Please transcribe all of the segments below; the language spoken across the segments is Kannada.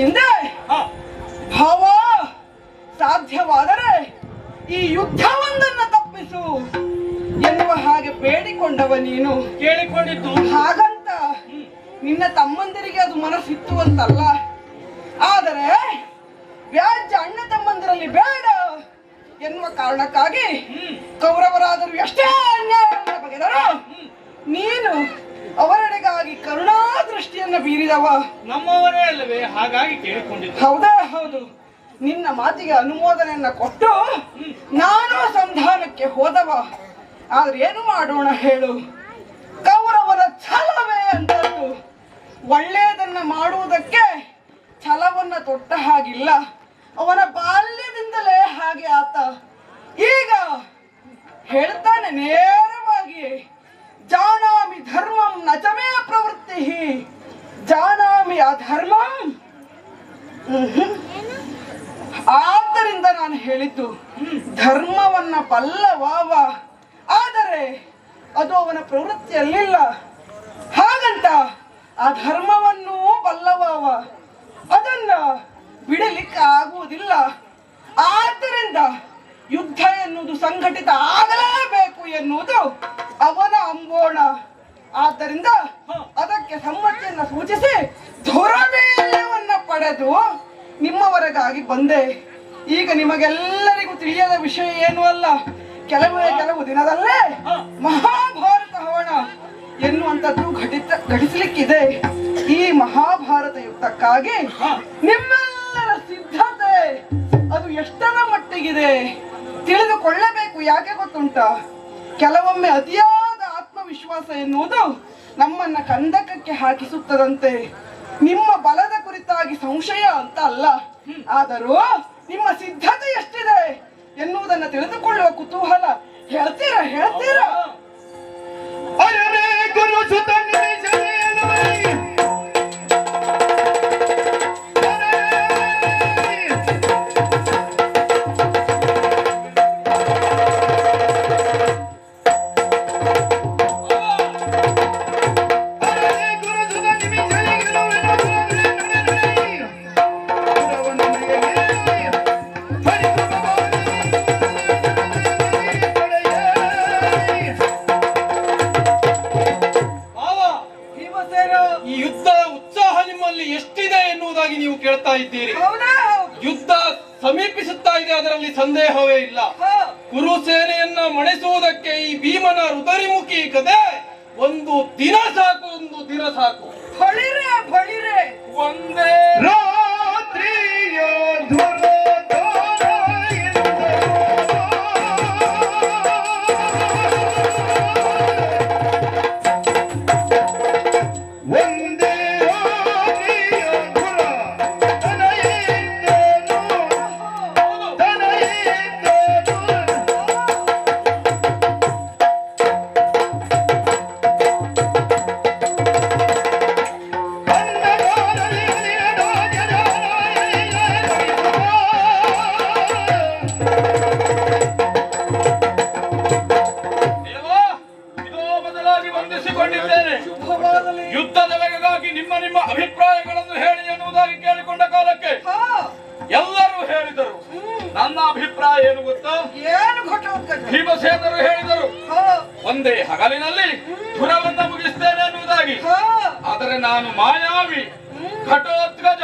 ಹಿಂದೆ ಭಾವ ಸಾಧ್ಯವಾದರೆ ಈ ಯುದ್ಧವೊಂದನ್ನು ತಪ್ಪಿಸು ಎನ್ನುವ ಹಾಗೆ ಬೇಡಿಕೊಂಡವ ನೀನು. ಕೇಳಿಕೊಂಡಿದ್ದು. ಹಾಗಂತ ನಿನ್ನ ತಮ್ಮಂದಿರಿಗೆ ಅದು ಮನಸ್ಸಿತ್ತು ಅಂತಲ್ಲ. ಆದರೆ ವ್ಯಾಜ್ಯ ಅಣ್ಣ ತಮ್ಮಂದಿರಲ್ಲಿ ಬೇಡ ಎನ್ನುವ ಕಾರಣಕ್ಕಾಗಿ ಕೌರವರಾದರೂ ಎಷ್ಟೇ ಅನ್ಯಾಯ ಬಗೆದರು ನೀನು ಅವರೆಡೆಗಾಗಿ ಕರುಣಾ ದೃಷ್ಟಿಯನ್ನ ಬೀರಿದವ. ನಮ್ಮವರೇ ಅಲ್ಲವೇ? ಹಾಗಾಗಿ ಕೇಳಿಕೊಂಡಿದ್ದ. ಹೌದಾ? ಹೌದು. ನಿನ್ನ ಮಾತಿಗೆ ಅನುಮೋದನೆಯನ್ನ ಕೊಟ್ಟು ನಾನು ಸಂಧಾನಕ್ಕೆ ಹೋದವ. ಆದ್ರೆ ಏನು ಮಾಡೋಣ ಹೇಳು? ಕೌರವರ ಛಲವೇ ಅಂತದ್ದು ಒಳ್ಳೆಯದನ್ನ ಮಾಡುವುದಕ್ಕೆ ಛಲವನ್ನ ತೊಟ್ಟ ಹಾಗಿಲ್ಲ. ಅವನ ಬಾಲ್ಯದಿಂದಲೇ ಹಾಗೆ ಆತ. ಈಗ ಹೇಳ್ತಾನೆ ಹೇಳಿದ್ದು ಧರ್ಮವನ್ನ ಪಲ್ಲವಾವ. ಆದರೆ ಅದು ಅವನ ಪ್ರವೃತ್ತಿಯಲ್ಲಿಲ್ಲ. ಹಾಗಂತ ಆ ಧರ್ಮವನ್ನು ಪಲ್ಲವಾವ. ಅದನ್ನ ಬಿಡಲಿಕ್ಕೆ ಆಗುವುದಿಲ್ಲ ಆದ್ದರಿಂದ ಯುದ್ಧ ಎನ್ನುವುದು ಸಂಘಟಿತ ಆಗಲೇಬೇಕು ಎನ್ನುವುದು ಅವನ ಅಂಬೋಣ. ಆದ್ದರಿಂದ ಅದಕ್ಕೆ ಸಮ್ಮತಿಯನ್ನ ಸೂಚಿಸಿ ಧುರವೀರ್ಯವನ್ನ ಪಡೆದು ನಿಮ್ಮವರೆಗಾಗಿ ಬಂದೆ. ಈಗ ನಿಮಗೆಲ್ಲರಿಗೂ ತಿಳಿಯದ ವಿಷಯ ಏನು ಅಲ್ಲ? ಕೆಲವೇ ಕೆಲವು ದಿನದಲ್ಲೇ ಮಹಾಭಾರತ ಹವನ ಎನ್ನುವಂಥದ್ದು ಘಟಿತ ಘಟಿಸಲಿಕ್ಕಿದೆ. ಈ ಮಹಾಭಾರತ ಯುದ್ಧಕ್ಕಾಗಿ ನಿಮ್ಮೆಲ್ಲರ ಸಿದ್ಧತೆ ಅದು ಎಷ್ಟರ ಮಟ್ಟಿಗಿದೆ? ತಿಳಿದುಕೊಳ್ಳಬೇಕು ಯಾಕೆ ಗೊತ್ತುಂಟ? ಕೆಲವೊಮ್ಮೆ ಅತಿಯಾದ ಆತ್ಮವಿಶ್ವಾಸ ಎನ್ನುವುದು ನಮ್ಮನ್ನ ಕಂದಕಕ್ಕೆ ಹಾಕಿಸುತ್ತದಂತೆ. ನಿಮ್ಮ ಬಲದ ಕುರಿತಾಗಿ ಸಂಶಯ ಅಂತ ಅಲ್ಲ. ಆದರೂ ನಿಮ್ಮ ಸಿದ್ಧತೆ ಎಷ್ಟಿದೆ ಎನ್ನುವುದನ್ನು ತಿಳಿದುಕೊಳ್ಳುವ ಕುತೂಹಲ ಹೇಳ್ತೀರಾ ಹೇಳ್ತೀರಾ? ಗುರು ಸುತ ಯುದ್ಧ ಸಮೀಪಿಸುತ್ತಾ ಇದೆ ಅದರಲ್ಲಿ ಸಂದೇಹವೇ ಇಲ್ಲ. ಕುರು ಸೇನೆಯನ್ನ ಮಣಿಸುವುದಕ್ಕೆ ಈ ಭೀಮನ ಹೃದಯಮುಖಿ ಕತೆ ಒಂದು ದಿನ ಸಾಕು ಒಂದು ದಿನ ಸಾಕು. ಬಳಿರೆ ಬಳಿರೆ ಒಂದೇ ಕೇಳಿಕೊಂಡ ಕಾಲಕ್ಕೆ. ಎಲ್ಲರೂ ಹೇಳಿದರು. ನನ್ನ ಅಭಿಪ್ರಾಯ ಏನು ಗೊತ್ತಾ ಭೀಮಸೇನರು ಹೇಳಿದರು. ಒಂದೇ ಹಗಲಿನಲ್ಲಿ ಪುರವನ್ನ ಮುಗಿಸ್ತೇನೆ ಎನ್ನುವುದಾಗಿ. ಆದರೆ ನಾನು ಮಾಯಾವಿ ಘಟೋತ್ಕಜ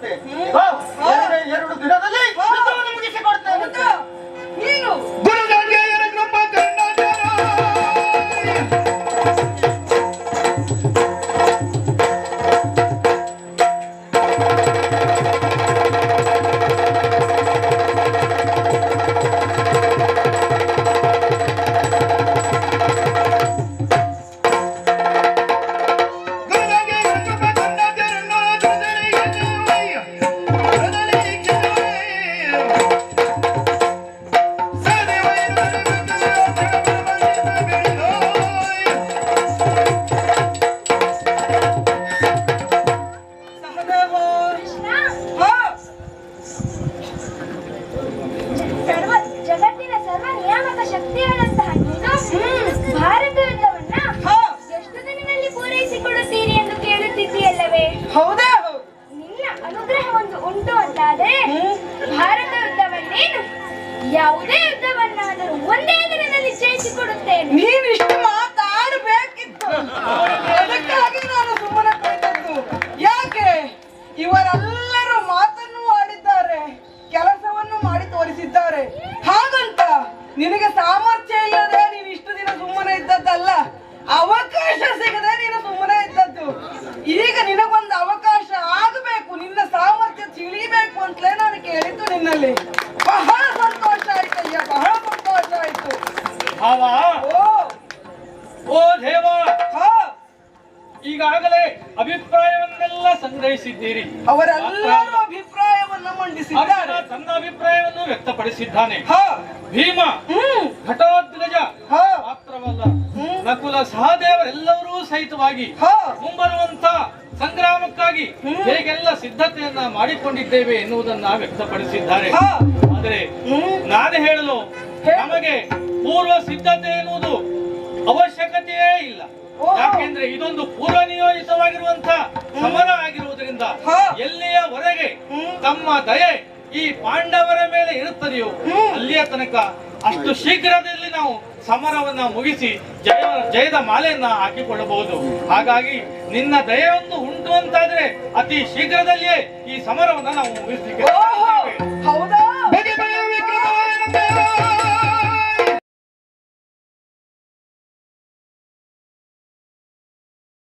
ಆಡ್ತೇವಂತೆ ಬಾ, ಎರಡೇ ದಿನದಲ್ಲಿ ಯುದ್ಧವನ್ನು দেবো ಬಹಳ ಸಂತೋಷ ಆಯ್ತಯ್ಯ ಬಹಳ ಸಂತೋಷ ಆಯ್ತು. ಭಾವ? ಓ. ಓ ದೇವ. ಹಾ. ಈಗಾಗಲೇ ಅಭಿಪ್ರಾಯವನ್ನೆಲ್ಲ ಸಂಗ್ರಹಿಸಿದ್ದೀರಿ. ಅವರೆಲ್ಲರೂ ಅಭಿಪ್ರಾಯವನ್ನು ಮಂಡಿಸಿದ್ದಾರೆ. ತನ್ನ ಅಭಿಪ್ರಾಯವನ್ನು ವ್ಯಕ್ತಪಡಿಸಿದ್ದಾನೆ. ಹಾ. ಭೀಮ ಘಟೋದ್ಗಜ ಹಾ. ಮಾತ್ರವಲ್ಲ ನಕುಲ ಸಹದೇವರೆಲ್ಲರೂ ಸಹಿತವಾಗಿ ಹಾ. ಮುಂಬರುವಂತ ಸಂಗ್ರಾಮಕ್ಕಾಗಿ ಹೇಗೆಲ್ಲ ಸಿದ್ಧತೆಯನ್ನ ಮಾಡಿಕೊಂಡಿದ್ದೇವೆ ಎನ್ನುವುದನ್ನ ವ್ಯಕ್ತಪಡಿಸಿದ್ದಾರೆ ಆದರೆ ನಾನು ಹೇಳಲು ನಮಗೆ ಪೂರ್ವ ಸಿದ್ಧತೆ ಎನ್ನುವುದು ಅವಶ್ಯಕತೆಯೇ ಇಲ್ಲ. ಯಾಕೆಂದ್ರೆ ಇದೊಂದು ಪೂರ್ವ ನಿಯೋಜಿತವಾಗಿರುವಂತ ಸಮರ ಆಗಿರುವುದರಿಂದ. ಎಲ್ಲಿಯವರೆಗೆ. ತಮ್ಮ ದಯೆ ಈ ಪಾಂಡವರ ಮೇಲೆ ಇರುತ್ತದೆಯೋ. ಅಲ್ಲಿಯ ತನಕ ಅಷ್ಟು ಶೀಘ್ರದಲ್ಲಿ ನಾವು ಸಮರವನ್ನ ಮುಗಿಸಿ ಜಯ ಜಯದ ಮಾಲೆಯನ್ನ ಹಾಕಿಕೊಳ್ಳಬಹುದು ಹಾಗಾಗಿ ನಿನ್ನ ದಯೆಯೊಂದು ಉಂಟು ಅಂತಾದ್ರೆ ಅತಿ ಶೀಘ್ರದಲ್ಲಿಯೇ ಈ ಸಮರವನ್ನ ನಾವು. ಹೌದಾ